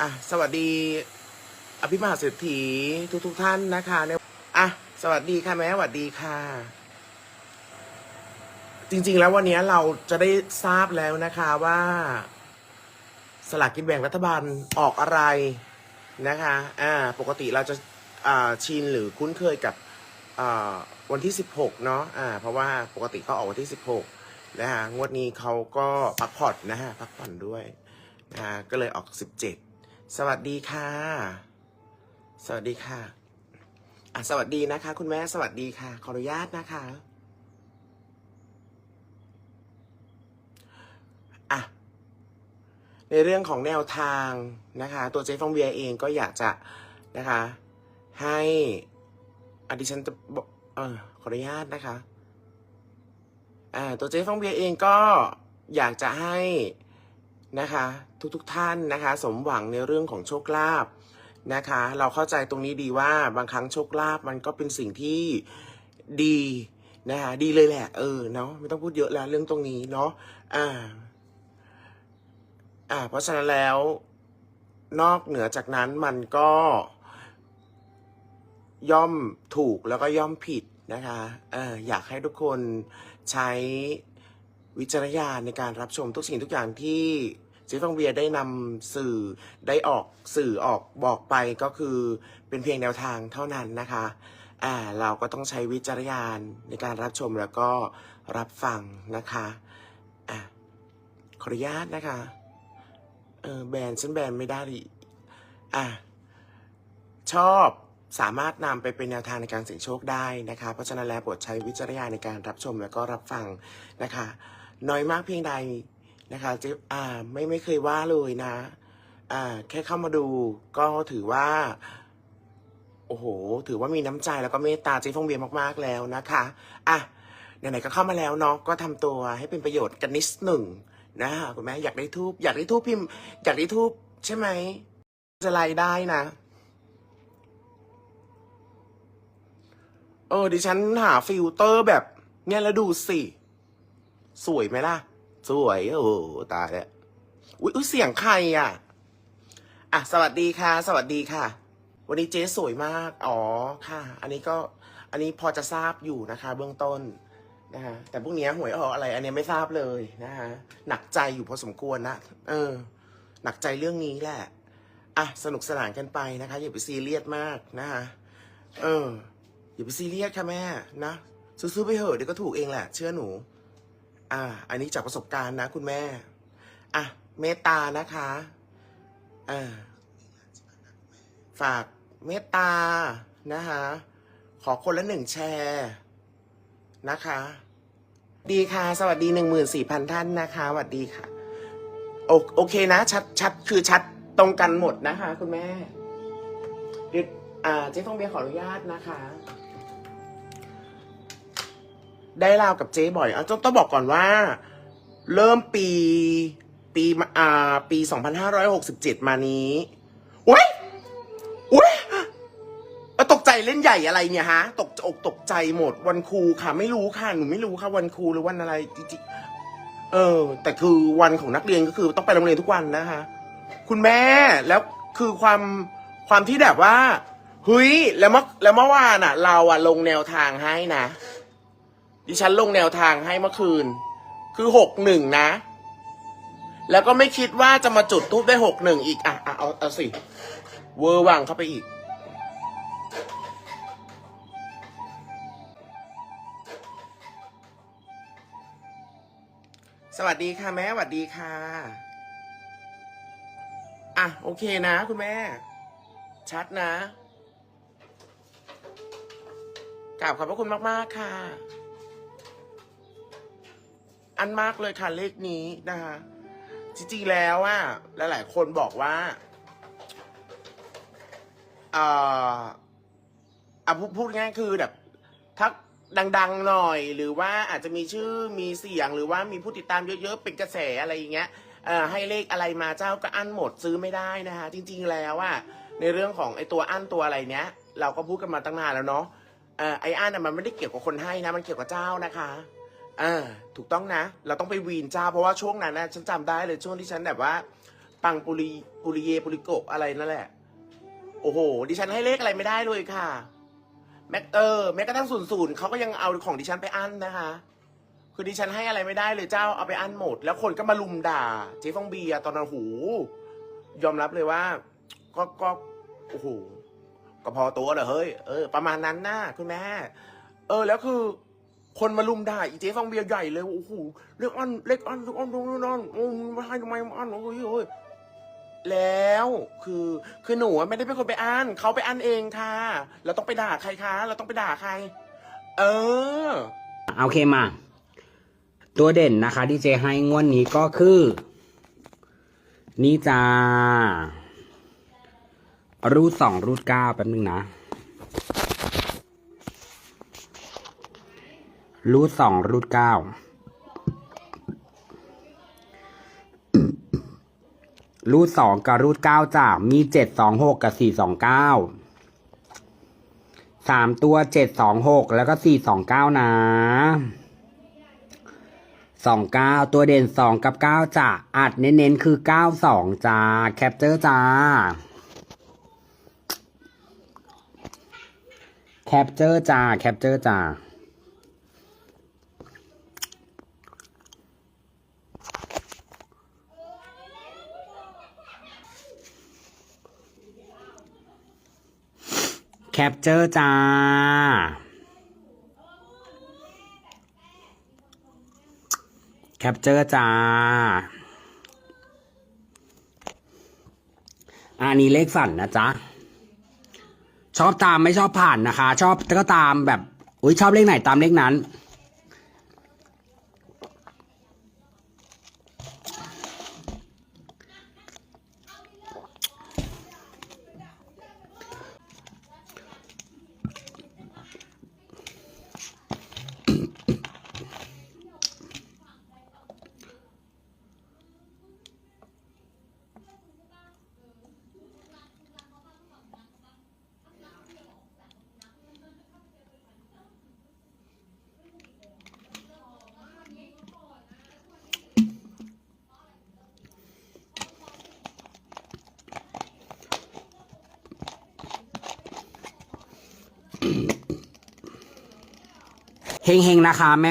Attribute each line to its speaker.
Speaker 1: อะสวัสดี อภิมหาเศรษฐีทุกทุกท่านนะคะเนี่ยอะสวัสดีค่ะแม่สวัสดีค่ะ จริง ๆ แล้ววันนี้เราจะได้ทราบแล้วนะคะว่า สลากกินแบ่งรัฐบาลออกอะไรนะคะอ่าปกติเราจะอ่าชินหรือคุ้นเคยกับอ่าวันที่ 16 เนาะอ่าเพราะว่าปกติเขาออกวันที่ 16 นะฮะงวดนี้เขาก็พักผ่อนนะฮะพักผ่อนด้วยนะฮะก็เลยออก 17 สวัสดีค่ะ สวัสดีค่ะอะสวัสดีนะคะ คุณแม่สวัสดีค่ะ ขออนุญาตนะคะอะในเรื่องของแนวทางนะคะ ตัวเจฟองเบียเองก็อยากจะนะคะ ให้อดิฉันจะบอกเออขออนุญาตนะคะอ่าตัวเจฟองเบียเองก็อยากจะให้ นะคะ ทุกๆทท่านนะคะ สมหวังในเรื่องของโชคลาภนะคะ เราเข้าใจตรงนี้ดีว่าบางครั้งโชคลาภมันก็เป็นสิ่งที่ดีนะคะดีเลยแหละ เออเนาะไม่ต้องพูดเยอะแล้วเรื่องตรงนี้เนาะอ่า อ่า เพราะฉะนั้นแล้ว นอกเหนือจากนั้นมันก็ ย่อมถูกแล้วก็ย่อมผิดนะคะเอออยากให้ทุกคนใช้วิจารณญาณในการรับชมทุกสิ่งทุกอย่างที่ เจ๊ฟองเวียได้นำสื่อได้ออกสื่อออกบอกไปก็คือเป็นเพียงแนวทางเท่านั้นนะคะอ่าเราก็ต้องใช้วิจารณญาณในการรับชมแล้วก็รับฟังนะคะอะขออนุญาตนะคะเออแบนฉันแบนไม่ได้ดิอะชอบสามารถนำไปเป็นแนวทางในการเสี่ยงโชคได้นะคะ เพราะฉะนั้นแล้วโปรดใช้วิจารณญาณในการรับชมแล้วก็รับฟังนะคะ น้อยมากเพียงใด นะคะเจ๊อ่าไม่ไม่เคยว่าเลยนะ อ่า แค่เข้ามาดูก็ถือว่า โอ้โห ถือว่ามีน้ำใจแล้วก็เมตตาเจ๊ฟงเบียร์มากๆแล้วนะคะอะไหนๆก็เข้ามาแล้วเนาะก็ทำตัวให้เป็นประโยชน์กันนิดหนึ่งนะคุณแม่อยากได้ทูบอยากได้ทูบพิมพ์ อยากได้ทูบใช่ไหมจะไลน์ได้นะเออดิฉันหาฟิลเตอร์แบบ เนี่ยแล้วดูสิ สวยไหมล่ะ สวยโอ้ตายแล้วอุ๊ยอุ๊ยเสียงใครอะ อะ สวัสดีค่ะ สวัสดีค่ะ วันนี้เจ๊สวยมาก อ๋อค่ะ อันนี้ก็อันนี้พอจะทราบอยู่นะคะ เบื้องต้นนะฮะแต่พวกเนี้ยหวยออกอะไร อันนี้ไม่ทราบเลยนะฮะหนักใจอยู่พอสมควรนะเออ หนักใจเรื่องนี้แหละอะสนุกสนานกันไปนะคะ อย่าไปซีเรียสมากนะคะเอออย่าไปซีเรียสค่ะแม่นะซื้อๆไปเถอะเดี๋ยวก็ถูกเองแหละ เชื่อหนู อ่า อันนี้จากประสบการณ์นะคุณแม่ อะ เมตตานะคะ อ่า ฝากเมตตานะคะ ขอคนละหนึ่งแชร์นะคะ ดีค่ะ สวัสดีหนึ่งหมื่นสี่พันท่านนะคะสวัสดีค่ะ โอโอเคนะ ชัดชัดคือชัดตรงกันหมดนะคะ คุณแม่เดี๋ยวอ่าเจ๊ต้องเบียร์ขออนุญาตนะคะ ได้ราวกับเจ๊บ่อยอะต้องต้องบอกก่อนว่า เริ่มปีปีอ่าปี2567มานี้เว้ยเว้ยเอ้าตกใจเล่นใหญ่อะไรเนี่ยฮะ ตกอกตกใจหมดวันครูค่ะ ไม่รู้ค่ะ หนูไม่รู้ค่ะ วันครูหรือวันอะไรจริงๆเออ แต่คือวันของนักเรียนก็คือต้องไปโรงเรียนทุกวันนะคะคุณแม่แล้วคือความความที่แบบว่าเฮ้ยแล้วเมื่อแล้วเมื่อวานอะ เราอะลงแนวทางให้นะ ดิฉันลงแนวทางให้เมื่อคืน คือหกหนึ่งนะ แล้วก็ไม่คิดว่าจะมาจุดทูบได้หกหนึ่งอีก อะอะเอาเอาสิ เวอร์วังเข้าไปอีก สวัสดีค่ะแม่สวัสดีค่ะ อะ โอเคนะ คุณแม่ ชัดนะกราบขอบพระคุณมาก ๆ ค่ะ อันมากเลยค่ะเลขนี้นะคะ จริงๆแล้วอะหลายๆคนบอกว่าเอ่ออะพูดพูดง่ายคือแบบถ้าดังๆหน่อย หรือว่าอาจจะมีชื่อมีเสียงหรือว่ามีผู้ติดตามเยอะๆเป็นกระแสอะไรอย่างเงี้ยเอ่อให้เลขอะไรมาเจ้าก็อั้นหมดซื้อไม่ได้นะคะ จริง ๆแล้วอะในเรื่องของไอ้ตัวอั้นตัวอะไรเนี้ย เราก็พูดกันมาตั้งนานแล้วเนาะเอ่อไอ้อั้นน่ะมันไม่ได้เกี่ยวกับคนให้นะ มันเกี่ยวกับเจ้านะคะ ออถูกต้องนะ เราต้องไปวีนเจ้าเพราะว่าช่วงนั้นนะฉันจำได้เลยช่วงที่ฉันแบบว่า ปังปุริปุริเยปุริโกะอะไรนั่นแหละ โอ้โห ดิฉันให้เลขอะไรไม่ได้เลยค่ะ แม็กเออแม้กระทั่งศูนย์ศูนย์เขาก็ยังเอาของดิฉันไปอั้นนะคะ คือดิฉันให้อะไรไม่ได้เลยเจ้าเอาไปอั้นหมด แล้วคนก็มาลุมด่า เจ๊ฟองเบียร์ตอนนั้นโอ้โหยอมรับเลยว่า ก็ก็โอ้โหก็พอตัวเหรอเฮ้ยเออประมาณนั้นนะคุณแม่ เออแล้วคือ คนมาลุมด่าอีเจ๊ฟองเบียร์ใหญ่เลยโอ้โหเล็กอันเล็กอันเล็กอันตรงนั้นโอ้ไม่ให้ทำไมมาอันโอ้ยโอ้ยแล้วคือคือหนูไม่ได้เป็นคนไปอ่านเขาไปอ่านเองค่ะ เราต้องไปด่าใครคะเราต้องไปด่าใคร เออ
Speaker 2: โอเคมา ตัวเด่นนะคะที่เจให้งวดนี้ก็คือ นี่จ้ารูดสองรูดเก้าแป๊บนึงนะ รูดสองรูดเก้ารูดสองกับรูดเก้าจ้ามีเจ็ดสองหกกับสี่สองเก้าสามตัวเจ็ดสองหกแล้วก็สี่สองเก้านะสองเก้าตัวเด่นสองกับเก้าจ้ะอัดเน้นๆคือเก้าสองจ้าแคปเจอร์จ้าแคปเจอร์จ้าแคปเจอร์จ้า แคปเจอร์จ้า แคปเจอร์จ้า อันนี้เลขฝันนะจ๊ะ ชอบตามไม่ชอบผ่านนะคะ ชอบก็ตามแบบ อุ้ยชอบเลขไหนตามเลขนั้น เฮงๆ นะคะแม่